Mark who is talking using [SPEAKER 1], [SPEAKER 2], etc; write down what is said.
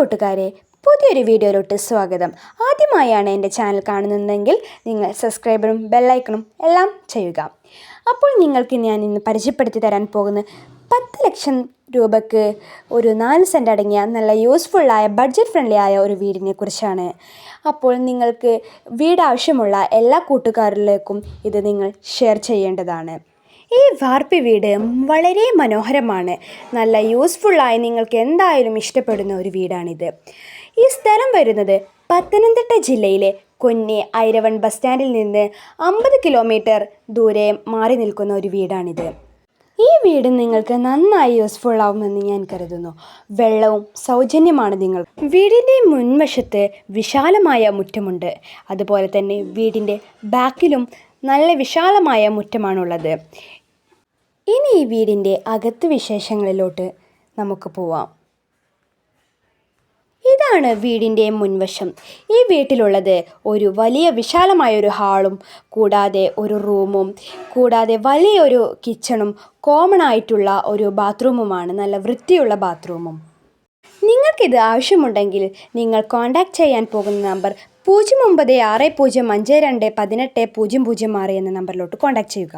[SPEAKER 1] കൂട്ടുകാരെ പുതിയൊരു വീഡിയോയിലോട്ട് സ്വാഗതം. ആദ്യമായാണ് എന്റെ ചാനൽ കാണുന്നതെങ്കിൽ നിങ്ങൾ സബ്സ്ക്രൈബറും ബെല്ലൈക്കണും എല്ലാം ചെയ്യുക. അപ്പോൾ നിങ്ങൾക്ക് ഞാൻ ഇന്ന് പരിചയപ്പെടുത്തി തരാൻ പോകുന്ന പത്ത് ലക്ഷം രൂപയ്ക്ക് ഒരു നാല് സെന്റ് അടങ്ങിയ നല്ല യൂസ്ഫുള്ളായ ബഡ്ജറ്റ് ഫ്രണ്ട്ലി ആയ ഒരു വീടിനെ കുറിച്ചാണ്. അപ്പോൾ നിങ്ങൾക്ക് വീട് ആവശ്യമുള്ള എല്ലാ കൂട്ടുകാരിലേക്കും ഇത് നിങ്ങൾ ഷെയർ ചെയ്യേണ്ടതാണ്. ഈ വാർപ്പ് വീട് വളരെ മനോഹരമാണ്. നല്ല യൂസ്ഫുള്ളായി നിങ്ങൾക്ക് എന്തായാലും ഇഷ്ടപ്പെടുന്ന ഒരു വീടാണിത്. ഈ സ്ഥലം വരുന്നത് പത്തനംതിട്ട ജില്ലയിലെ കൊന്നി ഐരവൺ ബസ് സ്റ്റാൻഡിൽ നിന്ന് അമ്പത് കിലോമീറ്റർ ദൂരെ മാറി നിൽക്കുന്ന ഒരു വീടാണിത്. ഈ വീട് നിങ്ങൾക്ക് നന്നായി യൂസ്ഫുൾ ആവുമെന്ന് ഞാൻ കരുതുന്നു. വെള്ളവും സൗജന്യമാണ് നിങ്ങൾ. വീടിന്റെ മുൻവശത്ത് വിശാലമായ മുറ്റമുണ്ട്. അതുപോലെ തന്നെ വീടിന്റെ ബാക്കിലും നല്ല വിശാലമായ മുറ്റമാണുള്ളത്. ഇനി ഈ വീടിന്റെ അകത്ത് വിശേഷങ്ങളിലോട്ട് നമുക്ക് പോവാം. ഇതാണ് വീടിന്റെ മുൻവശം. ഈ വീട്ടിലുള്ളത് ഒരു വലിയ വിശാലമായ ഒരു ഹാളും കൂടാതെ ഒരു റൂമും കൂടാതെ വലിയൊരു കിച്ചണും കോമൺ ആയിട്ടുള്ള ഒരു ബാത്റൂമുമാണ് നല്ല വൃത്തിയുള്ള ബാത്റൂമും. നിങ്ങൾക്കിത് ആവശ്യമുണ്ടെങ്കിൽ നിങ്ങൾ കോൺടാക്റ്റ് ചെയ്യാൻ പോകുന്ന നമ്പർ പൂജ്യം ഒമ്പത് ആറ് പൂജ്യം അഞ്ച് രണ്ട് പതിനെട്ട് പൂജ്യം പൂജ്യം ആറ് എന്ന നമ്പറിലോട്ട് കോൺടാക്റ്റ് ചെയ്യുക.